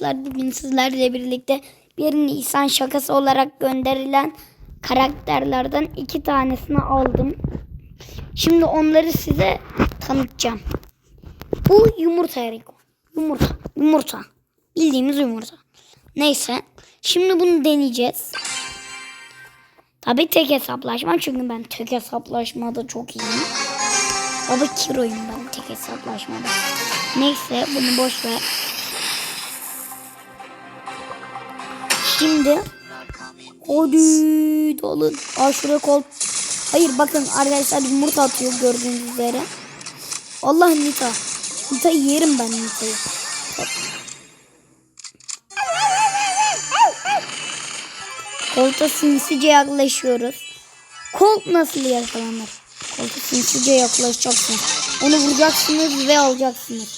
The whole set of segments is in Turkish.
Bugün sizlerle birlikte bir Nisan şakası olarak gönderilen karakterlerden iki tanesini aldım. Şimdi onları size tanıtacağım. Bu yumurta Eriko. Yumurta. Yumurta. Bildiğimiz yumurta. Neyse. Şimdi bunu deneyeceğiz. Tabii tek hesaplaşma çünkü ben tek hesaplaşmada çok iyiyim. Baba kiroyum ben tek hesaplaşmada. Neyse bunu boş ver. Şimdi Hadi dalın. Aa şuraya kol. Hayır bakın arkadaşlar yumurta atıyor gördüğünüz üzere. Allah Nita. Nita'yı yerim ben Nita'yı. Kolta sinsice yaklaşıyoruz. Colt nasıl yakalanır? Kolta sinsice yaklaşacaksınız. Onu vuracaksınız ve alacaksınız.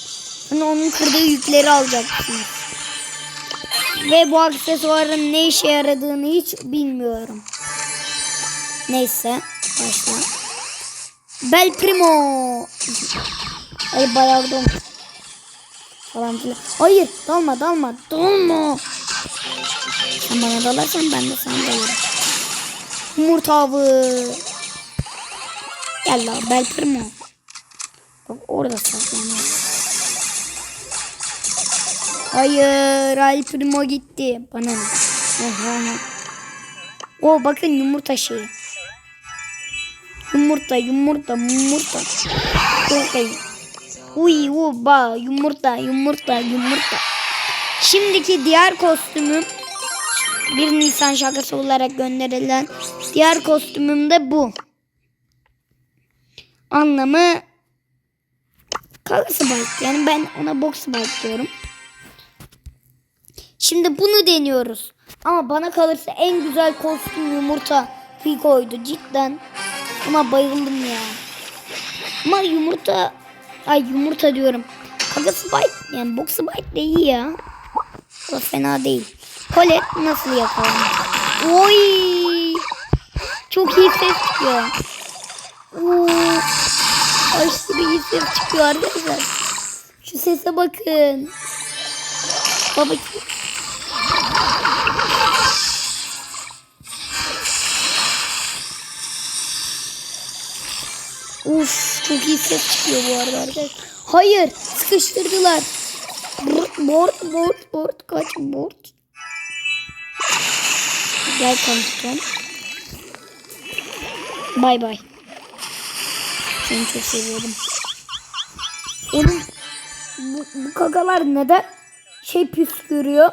Sonra onun kırdığı yükleri alacaksınız. Ve bu aksesuarın ne işe yaradığını hiç bilmiyorum. Neyse. Başla. Bel Primo. Ay bayağı dom. Falan filan. Hayır dalma dalma dalma. Sen bana dalarsan ben de sana dalarım. Yumurta avı. Gel la Bel Primo. Bak orada saklanıyor. Hayır Al Primo gitti. Bana ne? O bakın yumurta şeyi. Yumurta yumurta yumurta. Yumurta. Uy uba yumurta yumurta yumurta. Şimdiki diğer kostümüm 1 Nisan şakası olarak gönderilen diğer kostümüm de bu. Anlamı Kagası bike. Yani ben ona box bike diyorum. Şimdi bunu deniyoruz. Ama bana kalırsa en güzel kostüm yumurta Fiko'ydu cidden. Ama bayıldım ya. Ama yumurta ay yumurta diyorum. Kagası bite yani boxu bite de iyi ya. O fena değil. Colette nasıl yakalanır? Oy! Çok iyi ses çıkıyor. Oo! Aşırı iyi ses çıkıyor arkadaşlar. Şu sese bakın. Baba Uf çok iyi ses çıkıyor bu arada. Hayır sıkıştırdılar. Board board board kaç board. Gel konuşalım. Bay bay. Seni çok seviyorum. Oğlum bu, bu kagalar neden şey püskürüyor?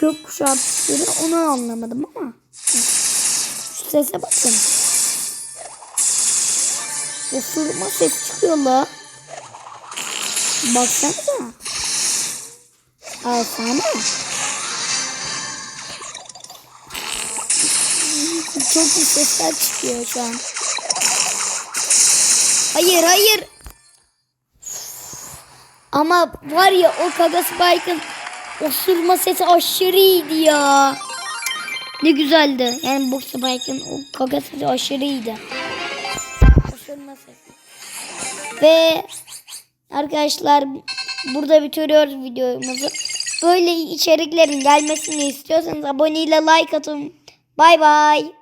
Gökkuşağı püskürüyor onu anlamadım ama. Şu sese bakın. Osurma ses çıkıyor la. Baksanıza. Alsana. Çok iyi sesler çıkıyor şu an. Hayır hayır. Ama var ya o Kaga Spike'ın osurma sesi aşırı iyiydi ya. Ne güzeldi. Yani bu Spike'ın o Kaga sesi aşırı iyiydi. Ve arkadaşlar burada bitiriyoruz videomuzu. Böyle içeriklerin gelmesini istiyorsanız abone ile like atın. Bay bay.